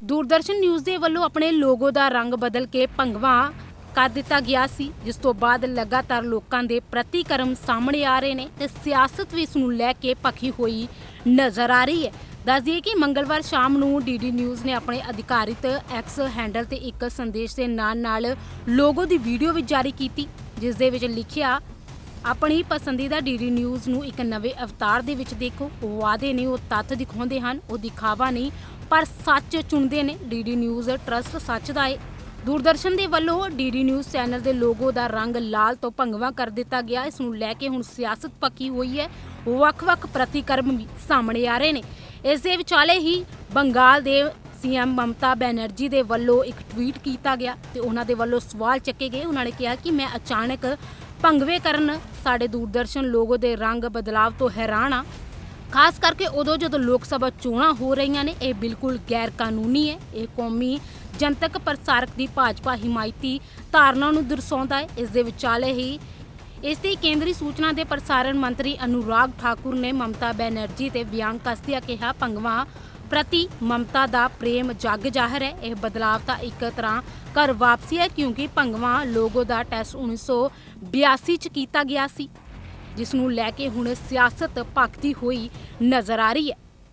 Doordarshan news ਦੇ ਵੱਲੋਂ ਆਪਣੇ ਲੋਗੋ ਦਾ ਰੰਗ ਬਦਲ ਕੇ ਭੰਗਵਾ ਕਰ ਦਿੱਤਾ ਗਿਆ ਸੀ, ਜਿਸ ਤੋਂ ਬਾਅਦ ਲਗਾਤਾਰ ਲੋਕਾਂ ਦੇ ਪ੍ਰਤੀਕਰਮ ਸਾਹਮਣੇ ਆ ਰਹੇ ਨੇ ਤੇ ਸਿਆਸਤ ਵੀ ਇਸ ਨੂੰ ਲੈ ਕੇ ਪੱਖੀ ਹੋਈ ਨਜ਼ਰ ਆ ਰਹੀ ਹੈ। ਦੱਸ ਦਈਏ ਕਿ ਮੰਗਲਵਾਰ ਸ਼ਾਮ ਨੂੰ ਡੀਡੀ ਨਿਊਜ਼ ਨੇ ਆਪਣੇ ਅਧਿਕਾਰਿਤ ਐਕਸ ਹੈਂਡਲ ਤੇ ਇੱਕ ਸੰਦੇਸ਼ ਦੇ ਨਾਲ ਨਾਲ ਲੋਗੋ ਦੀ ਵੀਡੀਓ ਵੀ ਜਾਰੀ ਕੀਤੀ, ਜਿਸ ਦੇ ਵਿੱਚ ਲਿਖਿਆ, ਆਪਣੀ ਪਸੰਦੀਦਾ ਡੀਡੀ ਨਿਊਜ਼ ਨੂੰ ਇੱਕ ਨਵੇਂ ਅਵਤਾਰ ਦੇ ਵਿੱਚ ਦੇਖੋ। ਉਹ ਵਾਅਦੇ ਨਹੀਂ ਉਹ ਤੱਥ ਦਿਖਾਉਂਦੇ ਹਨ, ਉਹ ਦਿਖਾਵਾ ਨਹੀਂ ਪਰ ਸੱਚ ਚੁਣਦੇ ਨੇ ਡੀਡੀ ਨਿਊਜ਼ ਟਰਸਟ ਸੱਚ ਦਾ ਏ। ਦੂਰਦਰਸ਼ਨ ਦੇ ਵੱਲੋਂ ਡੀਡੀ ਨਿਊਜ਼ ਚੈਨਲ ਦੇ ਲੋਗੋ ਦਾ ਰੰਗ ਲਾਲ ਤੋਂ ਭੰਗਵਾ ਕਰ ਦਿੱਤਾ ਗਿਆ। ਇਸ ਨੂੰ ਲੈ ਕੇ ਹੁਣ ਸਿਆਸਤ ਪੱਕੀ ਹੋਈ ਹੈ। ਵੱਖ-ਵੱਖ ਪ੍ਰਤੀਕਰਮ ਵੀ ਸਾਹਮਣੇ ਆ ਰਹੇ ਨੇ। ਇਸ ਦੇ ਵਿਚਾਲੇ ਹੀ ਬੰਗਾਲ ਦੇ ਸੀਐਮ ਮਮਤਾ ਬੈਨਰਜੀ ਦੇ ਵੱਲੋਂ ਇੱਕ ਟਵੀਟ ਕੀਤਾ ਗਿਆ ਤੇ ਉਹਨਾਂ ਦੇ ਵੱਲੋਂ ਸਵਾਲ ਚੱਕੇ ਗਏ। ਉਹਨਾਂ ਨੇ ਕਿਹਾ ਕਿ ਮੈਂ ਅਚਾਨਕ ਭੰਗਵੇ ਕਰਨ, ਸਾਡੇ ਦੂਰਦਰਸ਼ਨ ਲੋਗੋ ਦੇ ਰੰਗ ਬਦਲਾਵ ਤੋਂ ਹੈਰਾਨ ਹਾਂ। ਖਾਸ ਕਰਕੇ ਉਦੋਂ ਜਦੋਂ ਲੋਕ ਸਭਾ ਚੋਣਾਂ ਹੋ ਰਹੀਆਂ ਨੇ, ਇਹ ਬਿਲਕੁਲ ਗੈਰ ਕਾਨੂੰਨੀ ਹੈ। ਇਹ ਕੌਮੀ ਜਨਤਕ ਪ੍ਰਸਾਰਕ ਦੀ ਭਾਜਪਾ ਹਿਮਾਇਤੀ ਧਾਰਨਾ ਨੂੰ ਦਰਸਾਉਂਦਾ ਹੈ। ਇਸ ਦੇ ਵਿਚਾਲੇ ਹੀ ਇਸ ਦੀ ਕੇਂਦਰੀ ਸੂਚਨਾ ਦੇ ਪ੍ਰਸਾਰਣ ਮੰਤਰੀ ਅਨੁਰਾਗ ਠਾਕੁਰ ਨੇ ਮਮਤਾ ਬੈਨਰਜੀ ਤੇ ਬਿਆਨ ਕੱਸਦਿਆਂ ਕਿਹਾ, ਭੰਗਵਾ ਪ੍ਰਤੀ ਮਮਤਾ ਦਾ ਪ੍ਰੇਮ ਜੱਗ ਜ਼ਾਹਰ ਹੈ। ਇਹ ਬਦਲਾਵ ਤਾਂ ਇੱਕ ਤਰ੍ਹਾਂ ਘਰ ਵਾਪਸੀ ਹੈ, ਕਿਉਂਕਿ ਭੰਗਵਾ ਲੋਗੋ ਦਾ ਟੈਸਟ 1982 ਚ ਕੀਤਾ ਗਿਆ ਸੀ। ਜਿਸ ਨੂੰ ਲੈ ਕੇ ਹੁਣ ਸਿਆਸਤ ਭਖਦੀ ਹੋਈ ਨਜ਼ਰ ਆ ਰਹੀ ਹੈ।